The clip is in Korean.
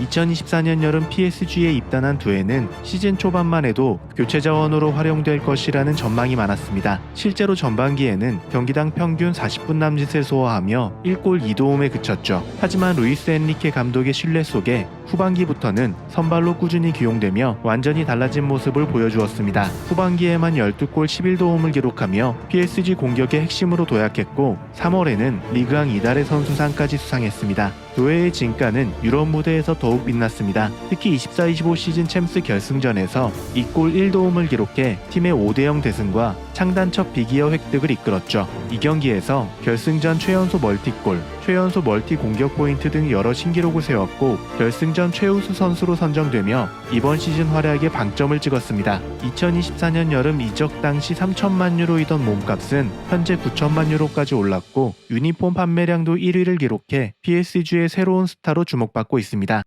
2024년 여름 PSG에 입단한 두에는 시즌 초반만 해도 교체 자원으로 활용될 것이라는 전망이 많았습니다. 실제로 전반기에는 경기당 평균 40분 남짓을 소화하며 1골 2도움에 그쳤죠. 하지만 루이스 엔리케 감독의 신뢰 속에 후반기부터는 선발로 꾸준히 기용되며 완전히 달라진 모습을 보여주었습니다. 후반기에만 12골 11도움을 기록하며 PSG 공격의 핵심으로 도약했고 3월에는 리그왕 이달의 선수상까지 수상했습니다. 도해의 진가는 유럽 무대에서 더욱 빛났습니다. 특히 24-25 시즌 챔스 결승전에서 2골 1도움을 기록해 팀의 5대0 대승과 창단 첫 비기어 획득을 이끌었죠. 이 경기에서 결승전 최연소 멀티골, 최연소 멀티 공격 포인트 등 여러 신기록을 세웠고 결승전 최우수 선수로 선정되며 이번 시즌 활약에 방점을 찍었습니다. 2024년 여름 이적 당시 3천만 유로이던 몸값은 현재 9천만 유로까지 올랐고 유니폼 판매량도 1위를 기록해 PSG의 새로운 스타로 주목받고 있습니다.